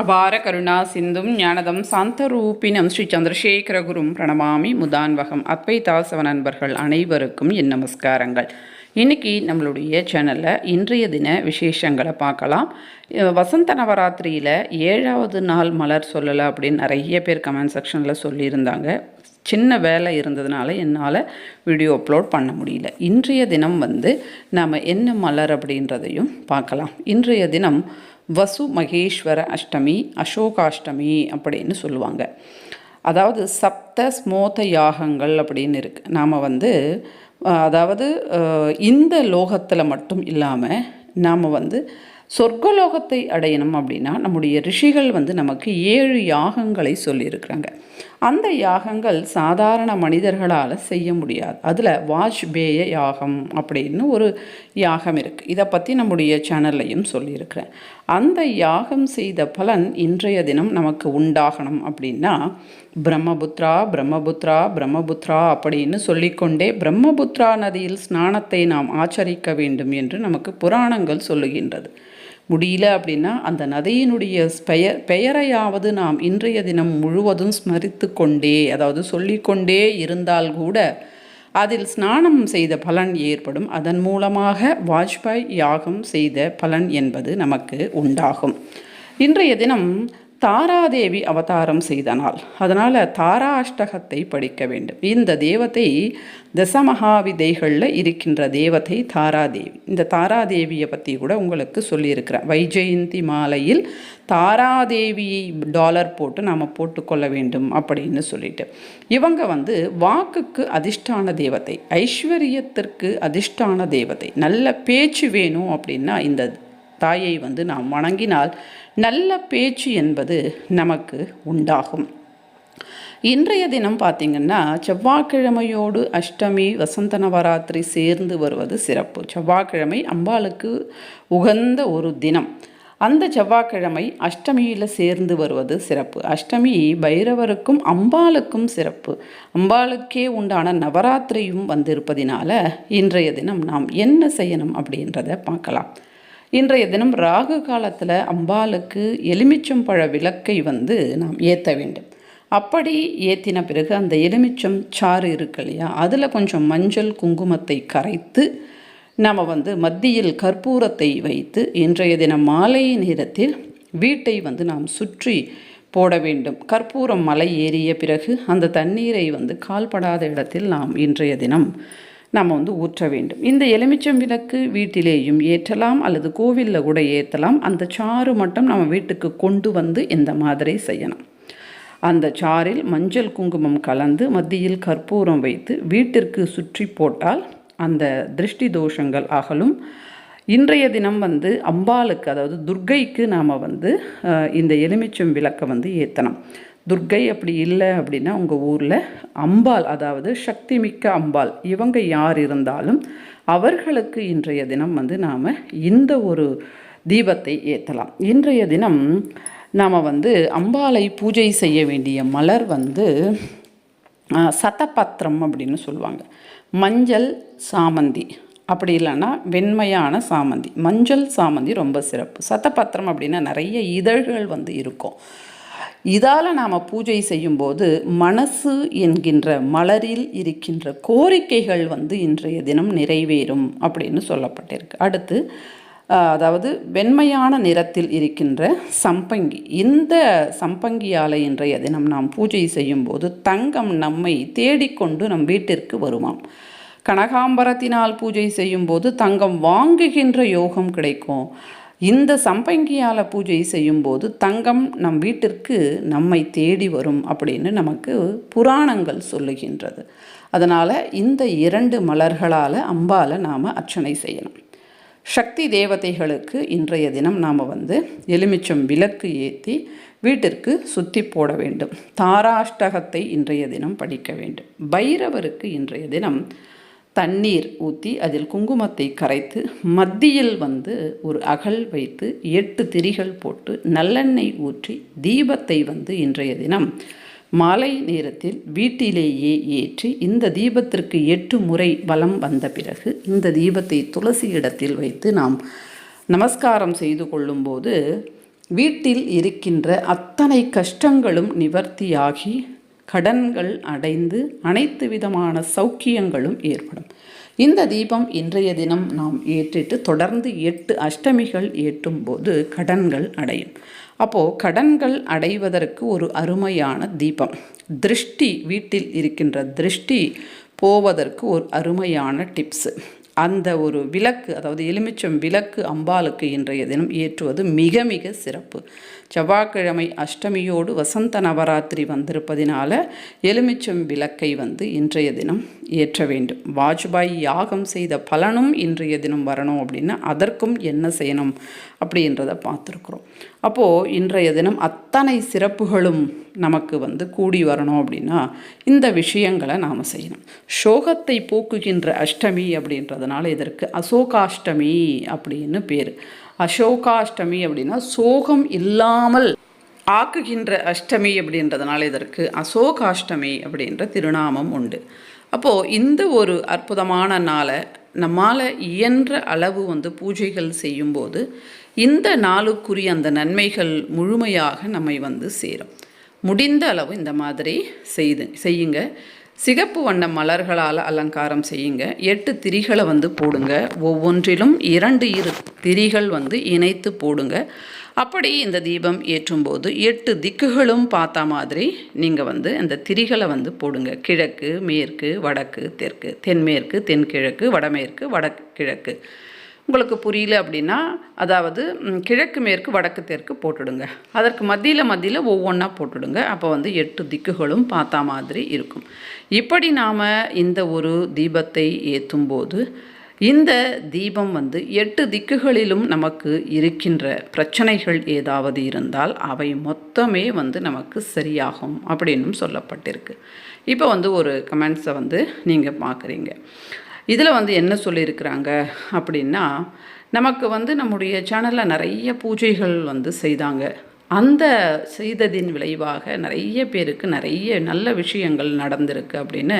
அபார கருணா சிந்தும் ஞானதம் சாந்தரூபினம் ஸ்ரீ சந்திரசேகரகுரும் பிரணமாமி முதான்வகம் அத்வைதாசவ நண்பர்கள் அனைவருக்கும் என் நமஸ்காரங்கள். இன்னைக்கு நம்மளுடைய சேனலில் இன்றைய தின விசேஷங்களை பார்க்கலாம். வசந்த நவராத்திரியில் ஏழாவது நாள் மலர் சொல்லலை அப்படின்னு நிறைய பேர் கமெண்ட் செக்ஷனில் சொல்லியிருந்தாங்க. சின்ன வேலை இருந்ததுனால என்னால் வீடியோ அப்லோட் பண்ண முடியல. இன்றைய தினம் வந்து நாம் என்ன மலர் அப்படின்றதையும் பார்க்கலாம். இன்றைய தினம் வசு மகேஸ்வர அஷ்டமி அசோகாஷ்டமி அப்படின்னு சொல்லுவாங்க. அதாவது சப்த ஸ்மோத யாகங்கள் அப்படின்னு இருக்கு. நாம் வந்து அதாவது இந்த லோகத்தில் மட்டும் இல்லாமல் நாம் வந்து சொர்க்கலோகத்தை அடையணும் அப்படின்னா நம்முடைய ரிஷிகள் வந்து நமக்கு ஏழு யாகங்களை சொல்லியிருக்கிறாங்க. அந்த யாகங்கள் சாதாரண மனிதர்களால் செய்ய முடியாது. அதில் வாஜ்பேய யாகம் அப்படின்னு ஒரு யாகம் இருக்குது இதை பற்றி நம்முடைய சேனல்லையும் சொல்லியிருக்கிறேன். அந்த யாகம் செய்த பலன் இன்றைய தினம் நமக்கு உண்டாகணும் அப்படின்னா பிரம்மபுத்ரா பிரம்மபுத்ரா பிரம்மபுத்ரா அப்படின்னு சொல்லிக்கொண்டே பிரம்மபுத்ரா நதியில் ஸ்நானத்தை நாம் ஆச்சரிக்க வேண்டும் என்று நமக்கு புராணங்கள் சொல்லுகின்றது. முடியல அப்படின்னா அந்த நதியினுடைய பெயர் பெயரையாவது நாம் இன்றைய தினம் முழுவதும் ஸ்மரித்து கொண்டே அதாவது சொல்லிக்கொண்டே இருந்தால் கூட அதில் ஸ்நானம் செய்த பலன் ஏற்படும். அதன் மூலமாக வாஜ்பாய் யாகம் செய்த பலன் என்பது நமக்கு உண்டாகும். இன்றைய தினம் தாராதேவி அவதாரம் செய்த நாள் அதனால் தாரா அஷ்டகத்தை படிக்க வேண்டும். இந்த தேவத்தை தசமகாவிதைகளில் இருக்கின்ற தேவதை தாராதேவி. இந்த தாராதேவியை பற்றி கூட உங்களுக்கு சொல்லியிருக்கிறேன். வைஜெயந்தி மாலையில் தாராதேவியை டாலர் போட்டு நாம் போட்டுக்கொள்ள வேண்டும் அப்படின்னு சொல்லிட்டு. இவங்க வந்து வாக்குக்கு அதிஷ்டான தேவதை ஐஸ்வர்யத்திற்கு அதிஷ்டான தேவதை. நல்ல பேச்சு வேணும் அப்படின்னா இந்த தாயை வந்து நாம் வணங்கினால் நல்ல பேச்சு என்பது நமக்கு உண்டாகும். இன்றைய தினம் பார்த்திங்கன்னா செவ்வாய்க்கிழமையோடு அஷ்டமி வசந்த நவராத்திரி சேர்ந்து வருவது சிறப்பு. செவ்வாய்க்கிழமை அம்பாளுக்கு உகந்த ஒரு தினம். அந்த செவ்வாய்க்கிழமை அஷ்டமியில் சேர்ந்து வருவது சிறப்பு. அஷ்டமி பைரவருக்கும் அம்பாளுக்கும் சிறப்பு. அம்பாளுக்கே உண்டான நவராத்திரியும் வந்திருப்பதினால இன்றைய தினம் நாம் என்ன செய்யணும் அப்படின்றத பார்க்கலாம். இன்றைய தினம் ராகு காலத்தில் அம்பாளுக்கு எலுமிச்சம்பழ விளக்கை வந்து நாம் ஏற்ற வேண்டும். அப்படி ஏற்றின பிறகு அந்த எலுமிச்சம் சாறு இருக்கு இல்லையா? அதில் கொஞ்சம் மஞ்சள் குங்குமத்தை கரைத்து நாம் வந்து மத்தியில் கற்பூரத்தை வைத்து இன்றைய தினம் மாலை நேரத்தில் வீட்டை வந்து நாம் சுற்றி போட வேண்டும். கற்பூரம் மலை ஏறிய பிறகு அந்த தண்ணீரை வந்து கால்படாத இடத்தில் நாம் இன்றைய தினம் நம்ம வந்து ஊற்ற வேண்டும். இந்த எலுமிச்சம் விளக்கு வீட்டிலேயும் ஏற்றலாம் அல்லது கோவிலில் கூட ஏற்றலாம். அந்த சாறு மட்டும் நம்ம வீட்டுக்கு கொண்டு வந்து இந்த மாதிரி செய்யணும். அந்த சாறில் மஞ்சள் குங்குமம் கலந்து மத்தியில் கற்பூரம் வைத்து வீட்டிற்கு சுற்றி போட்டால் அந்த திருஷ்டி தோஷங்கள் அகலும். இன்றைய தினம் வந்து அம்பாளுக்கு அதாவது துர்க்கைக்கு நாம் வந்து இந்த எலுமிச்சம் விளக்கை வந்து ஏற்றணும் துர்க்கை அப்படி இல்லை அப்படின்னா உங்கள் ஊரில் அம்பாள் அதாவது சக்தி மிக்க அம்பாள் இவங்க யார் இருந்தாலும் அவர்களுக்கு இன்றைய தினம் வந்து நாம் இந்த ஒரு தீபத்தை ஏற்றலாம். இன்றைய தினம் நாம் வந்து அம்பாளை பூஜை செய்ய வேண்டிய மலர் வந்து சதபத்திரம் அப்படின்னு சொல்லுவாங்க. மஞ்சள் சாமந்தி. அப்படி இல்லைன்னா வெண்மையான சாமந்தி. மஞ்சள் சாமந்தி ரொம்ப சிறப்பு. சத்தபத்திரம் அப்படின்னா நிறைய இதழ்கள் வந்து இருக்கும். இதால் நாம் பூஜை செய்யும்போது மனசு என்கின்ற மலரில் இருக்கின்ற கோரிக்கைகள் வந்து இன்றைய தினம் நிறைவேறும் அப்படின்னு சொல்லப்பட்டிருக்கு. அடுத்து அதாவது வெண்மையான நிறத்தில் இருக்கின்ற சம்பங்கி. இந்த சம்பங்கியால் இன்றைய தினம் நாம் பூஜை செய்யும்போது தங்கம் நம்மை தேடிக்கொண்டு நம் வீட்டிற்கு வருமாம். கனகாம்பரத்தினால் பூஜை செய்யும்போது தங்கம் வாங்குகின்ற யோகம் கிடைக்கும். இந்த சம்பங்கியால் பூஜை செய்யும்போது தங்கம் நம் வீட்டிற்கு நம்மை தேடி வரும் அப்படின்னு நமக்கு புராணங்கள் சொல்லுகின்றது. அதனால் இந்த இரண்டு மலர்களால் அம்பால நாம் அர்ச்சனை செய்யணும். சக்தி தேவதைகளுக்கு இன்றைய தினம் நாம் வந்து எலுமிச்சம் விளக்கு ஏற்றி வீட்டிற்கு சுற்றி போட வேண்டும். தாராஷ்டகத்தை இன்றைய தினம் படிக்க வேண்டும். பைரவருக்கு இன்றைய தினம் தண்ணீர் ஊற்றி அதில் குங்குமத்தை கரைத்து மத்தியில் வந்து ஒரு அகல் வைத்து எட்டு திரிகள் போட்டு நல்லெண்ணெய் ஊற்றி தீபத்தை வந்து இன்றைய தினம் மாலை நேரத்தில் வீட்டிலேயே ஏற்றி இந்த தீபத்திற்கு எட்டு முறை வலம் வந்த பிறகு இந்த தீபத்தை துளசி இடத்தில் வைத்து நாம் நமஸ்காரம் செய்து கொள்ளும்போது வீட்டில் இருக்கின்ற அத்தனை கஷ்டங்களும் நிவர்த்தியாகி கடன்கள் அடைந்து அனைத்து விதமான சௌக்கியங்களும் ஏற்படும். இந்த தீபம் இன்றைய தினம் நாம் ஏற்றிட்டு தொடர்ந்து எட்டு அஷ்டமிகள் ஏற்றும் போது கடன்கள் அடையும். அப்போது கடன்கள் அடைவதற்கு ஒரு அருமையான தீபம். திருஷ்டி வீட்டில் இருக்கின்ற திருஷ்டி போவதற்கு ஒரு அருமையான டிப்ஸு அந்த ஒரு விளக்கு அதாவது எலுமிச்சம் விளக்கு அம்பாளுக்கு இன்றைய தினம் ஏற்றுவது மிக மிக சிறப்பு. செவ்வாய்க்கிழமை அஷ்டமியோடு வசந்த நவராத்திரி வந்திருப்பதினால எலுமிச்சம் விளக்கை வந்து இன்றைய தினம் ஏற்ற வேண்டும். வாஜ்பாய் யாகம் செய்த பலனும் இன்றைய தினம் வரணும் அப்படின்னா அதற்கும் என்ன செய்யணும் அப்படின்றத பார்த்துருக்குறோம். அப்போது இன்றைய தினம் அத்தனை சிறப்புகளும் நமக்கு வந்து கூடி வரணும் அப்படின்னா இந்த விஷயங்களை நாம் செய்யணும். சோகத்தை போக்குகின்ற அஷ்டமி அப்படின்றதுனால இதற்கு அசோகாஷ்டமி அப்படின்னு பேர். அசோகாஷ்டமி அப்படின்னா சோகம் இல்லாமல் ஆக்குகின்ற அஷ்டமி அப்படின்றதுனால இதற்கு அசோகாஷ்டமி அப்படின்ற திருநாமம் உண்டு. அப்போது இந்த ஒரு அற்புதமான நாளை நம்மால் இயன்ற அளவு வந்து பூஜைகள் செய்யும்போது இந்த நாளுக்குரிய அந்த நன்மைகள் முழுமையாக நம்மை வந்து சேரும். முடிந்த அளவு இந்த மாதிரி செய்து செய்யுங்க. சிகப்பு வண்ண மலர்களால் அலங்காரம் செய்யுங்க. எட்டு திரிகளை வந்து போடுங்க. ஒவ்வொன்றிலும் இரண்டு இரு திரிகள் வந்து இணைத்து போடுங்க. அப்படி இந்த தீபம் ஏற்றும்போது எட்டு திக்குகளும் பார்த்த மாதிரி நீங்கள் வந்து அந்த திரிகளை வந்து போடுங்க. கிழக்கு மேற்கு வடக்கு தெற்கு தென்மேற்கு தென்கிழக்கு வடமேற்கு வடகிழக்கு. உங்களுக்கு புரியல அப்படின்னா அதாவது கிழக்கு மேற்கு வடக்கு தெற்கு போட்டுடுங்க. அதற்கு மத்தியில் மத்தியில் ஒவ்வொன்றா போட்டுடுங்க. அப்போ வந்து எட்டு திக்குகளும் பார்த்தா மாதிரி இருக்கும். இப்படி நாம் இந்த ஒரு தீபத்தை ஏற்றும்போது இந்த தீபம் வந்து எட்டு திக்குகளிலும் நமக்கு இருக்கின்ற பிரச்சனைகள் ஏதாவது இருந்தால் அவை மொத்தமே வந்து நமக்கு சரியாகும் அப்படின்னும் சொல்லப்பட்டிருக்கு. இப்போ வந்து ஒரு கமெண்ட்ஸை வந்து நீங்கள் பார்க்குறீங்க. இதில் வந்து என்ன சொல்லியிருக்கிறாங்க அப்படின்னா நமக்கு வந்து நம்முடைய சேனலில் நிறைய பூஜைகள் வந்து செய்தாங்க. அந்த செய்ததின் விளைவாக நிறைய பேருக்கு நிறைய நல்ல விஷயங்கள் நடந்திருக்கு அப்படின்னு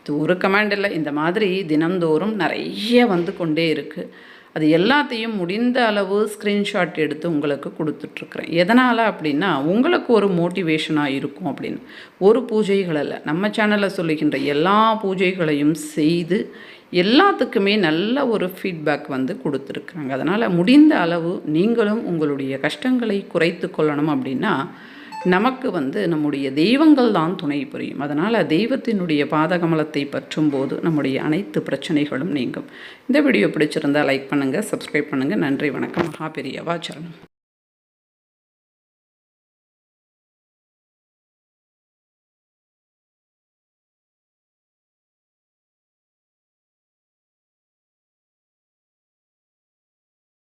இது ஒரு கமாண்ட் இல்லை. இந்த மாதிரி தினந்தோறும் நிறைய வந்து கொண்டே இருக்குது அது எல்லாத்தையும் முடிந்த அளவு ஸ்க்ரீன்ஷாட் எடுத்து உங்களுக்கு கொடுத்துட்ருக்குறேன். எதனால் அப்படின்னா உங்களுக்கு ஒரு மோட்டிவேஷனாக இருக்கும் அப்படின்னு. ஒரு பூஜைகளில் நம்ம சேனலில் சொல்லுகின்ற எல்லா பூஜைகளையும் செய்து எல்லாத்துக்குமே நல்ல ஒரு ஃபீட்பேக் வந்து கொடுத்துருக்குறாங்க. அதனால் முடிந்த அளவு நீங்களும் உங்களுடைய கஷ்டங்களை குறைத்து கொள்ளணும் அப்படின்னா நமக்கு வந்து நம்முடைய தெய்வங்கள் தான் துணை புரியும். அதனால் தெய்வத்தினுடைய பாதகமலத்தை பற்றும் போது நம்முடைய அனைத்து பிரச்சனைகளும் நீங்கும். இந்த வீடியோ பிடிச்சிருந்தால் லைக் பண்ணுங்கள் சப்ஸ்கிரைப் பண்ணுங்கள் நன்றி வணக்கம். மகாபெரியவா சரணம்.